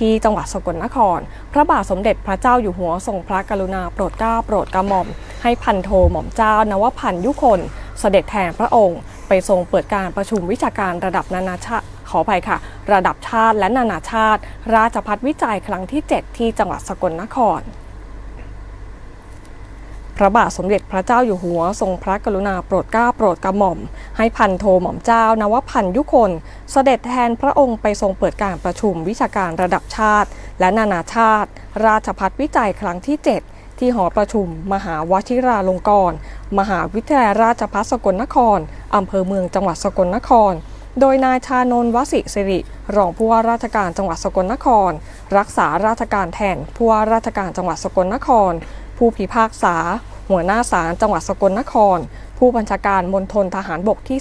ที่จังหวัดสกลนคร พระบาทสมเด็จพระเจ้าอยู่หัวทรงพระกรุณาโปรดเกล้าโปรดกระหม่อม ให้พันโทหม่อมเจ้านวพันยุคนเสด็จแทนพระองค์ ไปทรงเปิดการประชุมวิชาการระดับนานาชาติขออภัยค่ะ ระดับชาติและนานาชาติ ราชพัฒวิจัยครั้งที่ 7 ที่จังหวัดสกลนคร ระบาทสมเด็จพระเจ้าอยู่หัว ทรงพระกรุณาโปรดเกล้าโปรดกระหม่อม ให้พันโทหม่อมเจ้านวพันยุคน เสด็จแทนพระองค์ไปทรงเปิดการประชุมวิชาการระดับชาติ และนานาชาติ ราชพัฒวิจัยครั้งที่ 7 ที่หอประชุม มหาวชิราลงกรณ์มหาวิทยาลัยราชภัฏสกลนครอำเภอเมืองจังหวัดสกลนครโดยนายชานนท์วสิสิริ รองผู้ว่าราชการจังหวัดสกลนคร รักษาราชการแทนผู้ว่าราชการจังหวัดสกลนคร ผู้พิพากษา หัวหน้าศาลจังหวัดสกลนคร ผู้บัญชาการมณฑลทหารบกที่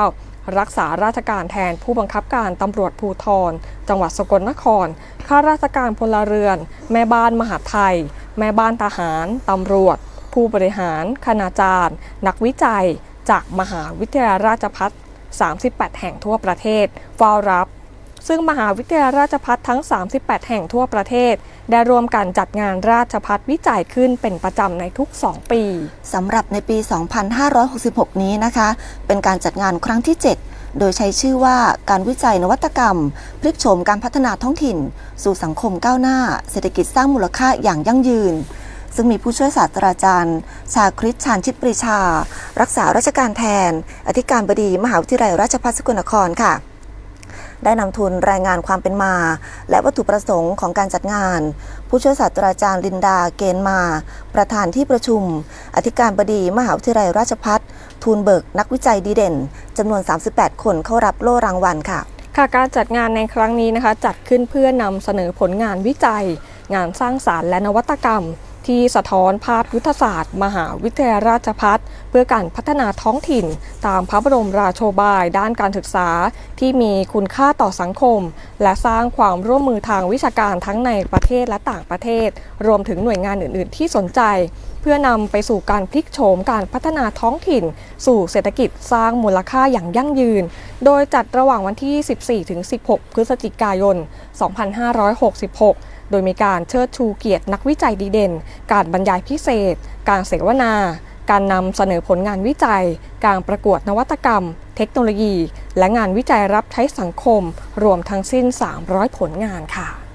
29 รักษาราชการแทนผู้บังคับการตำรวจภูธรจังหวัดสกลนคร ข้าราชการพลเรือน แม่บ้านมหาไทย แม่บ้านทหาร ตำรวจ ผู้บริหาร คณาจารย์ นักวิจัย จากมหาวิทยาลัยราชภัฏ38 แห่งทั่วประเทศเฝ้ารับ ซึ่งมหาวิทยาลัยราชภัฏทั้ง 38 แห่งทั่วประเทศ ได้ร่วมกันจัดงานราชพัฒวิจัยขึ้นเป็นประจำในทุก 2 ปีสำหรับในปี 2566 นี้นะคะ เป็นการจัดงานครั้งที่ 7 โดยใช้ชื่อว่าการวิจัยนวัตกรรม พลิกโฉมการพัฒนาท้องถิ่น สู่สังคมก้าวหน้า เศรษฐกิจสร้างมูลค่าอย่างยั่งยืนซึ่งมีผู้ช่วยศาสตราจารย์ ชาคริสชานชิตปรีชา รักษาราชการแทน อธิการบดี มหาวิทยาลัยราชภัฏสกลนครค่ะ ได้นำทุนรายงานความเป็นมา และวัตถุประสงค์ของการจัดงาน ผู้ช่วยศาสตราจารย์ลินดาเกณฑ์มา ประธานที่ประชุม อธิการบดีมหาวิทยาลัยราชภัฏทูลเบิกนักวิจัยดีเด่นจำนวน 38 คนเข้ารับโล่รางวัลค่ะค่ะการจัดงานในครั้งนี้นะคะ จัดขึ้นเพื่อนำเสนอผลงานวิจัย งานสร้างสารรค์และนวัตกรรม ที่สะท้อนภาพยุทธศาสตร์ มหาวิทยาลัยราชพัฒเพื่อการพัฒนาท้องถิ่น ตามพระบรมราโชบายด้านการศึกษา ที่มีคุณค่าต่อสังคม และสร้างความร่วมมือทางวิชาการทั้งในประเทศและต่างประเทศ รวมถึงหน่วยงานอื่น ๆ ที่สนใจ เพื่อนำไปสู่การพลิกโฉมการพัฒนาท้องถิ่น สู่เศรษฐกิจสร้างมูลค่าอย่างยั่งยืน โดยจัดระหว่างวันที่ 14-16 พฤศจิกายน 2566 โดยมีการเชิดชูเกียรตินักวิจัยดีเด่น การบรรยายพิเศษ การเสวนา การนำเสนอผลงานวิจัย การประกวดนวัตกรรม เทคโนโลยี และงานวิจัยรับใช้สังคม รวมทั้งสิ้น 300 ผลงานค่ะ